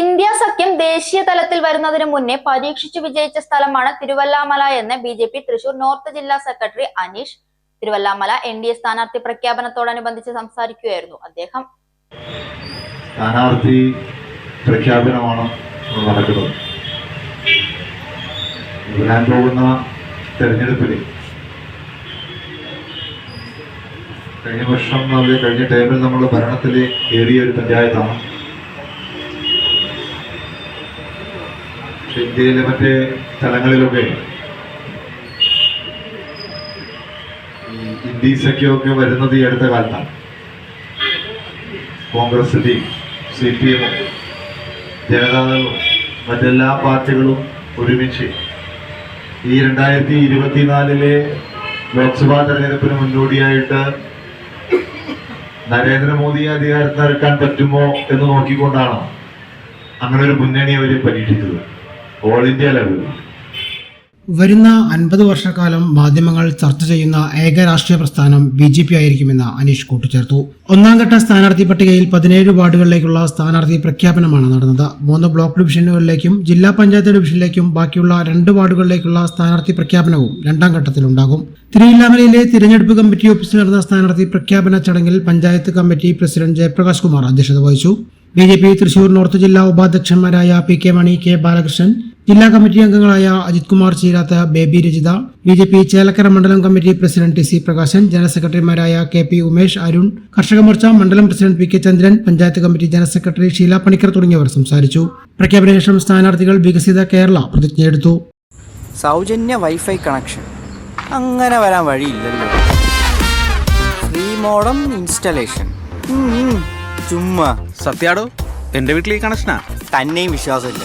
India സഖ്യം ദേശീയ തലത്തിൽ വരുന്നതിന് മുന്നേ പരീക്ഷിച്ചു വിജയിച്ച സ്ഥലമാണ് തിരുവല്ലാമല എന്ന് B J P Thrissur north ജില്ലാ secretary Aneesh. Thiruvilwamala N D A സ്ഥാനാർത്ഥി പ്രഖ്യാപനത്തോടനുബന്ധിച്ച് സംസാരിക്കുകയായിരുന്നു അദ്ദേഹം. സ്ഥാനാർത്ഥി പ്രഖ്യാപനമാണ് നടക്കുന്നത്. പോകുന്ന തെരഞ്ഞെടുപ്പിൽ കഴിഞ്ഞ വർഷം അത് കഴിഞ്ഞ ടൈമിൽ നമ്മൾ ഭരണത്തിൽ കയറിയ ഒരു പഞ്ചായത്താണ്. പക്ഷെ ഇന്ത്യയിലെ മറ്റേ സ്ഥലങ്ങളിലൊക്കെ ഈ ഒക്കെ വരുന്നത് ഈ അടുത്ത കാലത്താണ്. കോൺഗ്രസ് സി പി എമ്മും ജനതാദളും മറ്റെല്ലാ പാർട്ടികളും ഒരുമിച്ച് ഈ രണ്ടായിരത്തി ഇരുപത്തിനാലിലെ ലോക്സഭാ തെരഞ്ഞെടുപ്പിന് മുന്നോടിയായിട്ട് നരേന്ദ്രമോദിയെ അധികാരത്തിൽ ഇറക്കാൻ പറ്റുമോ എന്ന് നോക്കിക്കൊണ്ടാണ് അങ്ങനെ ഒരു മുന്നണി അവർ പരീക്ഷിച്ചത്. ഓൾ ഇന്ത്യ ലെവലിൽ വരുന്ന അൻപത് വർഷക്കാലം മാധ്യമങ്ങൾ ചർച്ച ചെയ്യുന്ന ഏക രാഷ്ട്രീയ പ്രസ്ഥാനം ബി ജെ പി ആയിരിക്കുമെന്ന് അനീഷ് കൂട്ടിച്ചേർത്തു. ഒന്നാം ഘട്ട സ്ഥാനാർത്ഥി പട്ടികയിൽ പതിനേഴ് വാർഡുകളിലേക്കുള്ള സ്ഥാനാർത്ഥി പ്രഖ്യാപനമാണ് നടന്നത്. മൂന്ന് ബ്ലോക്ക് ഡിവിഷനുകളിലേക്കും ജില്ലാ പഞ്ചായത്ത് ഡിവിഷനിലേക്കും ബാക്കിയുള്ള രണ്ട് വാർഡുകളിലേക്കുള്ള സ്ഥാനാർത്ഥി പ്രഖ്യാപനവും രണ്ടാം ഘട്ടത്തിലുണ്ടാകും. തിരുവില്ലാമലയിലെ തിരഞ്ഞെടുപ്പ് കമ്മിറ്റി ഓഫീസിൽ നടന്ന സ്ഥാനാർത്ഥി പ്രഖ്യാപന ചടങ്ങിൽ പഞ്ചായത്ത് കമ്മിറ്റി പ്രസിഡന്റ് ജയപ്രകാശ് കുമാർ അധ്യക്ഷത വഹിച്ചു. B J P Thrissur north ജില്ലാ ഉപാധ്യക്ഷന്മാരായ P K Mani K Balakrishnan ജില്ലാ കമ്മിറ്റി അംഗങ്ങളായ Ajith Kumar Cheeratha Baby Rajitha B J P Chelakkara മണ്ഡലം committee president T C Prakashan general സെക്രട്ടറിമാരായ കെ പി ഉമേഷ് അരുൺ കർഷക മോർച്ച മണ്ഡലം president P K Chandran panchayat committee general secretary Sheela Panicker തുടങ്ങിയവർ സംസാരിച്ചു. പ്രഖ്യാപനശേഷം സ്ഥാനാർത്ഥികൾ വികസിത കേരള പ്രതിജ്ഞയെടുത്തു സൗജന്യ വൈഫൈ കണക്ഷൻ. അങ്ങനെ വരാൻ വഴിയില്ലല്ലോ ഫ്രീ മോഡം ഇൻസ്റ്റലേഷൻ. ചുമ്മാ. സത്യാടോ എന്റെ വീട്ടിൽ ഈ കണക്ഷനാ? തന്നെയും വിശ്വാസമില്ല.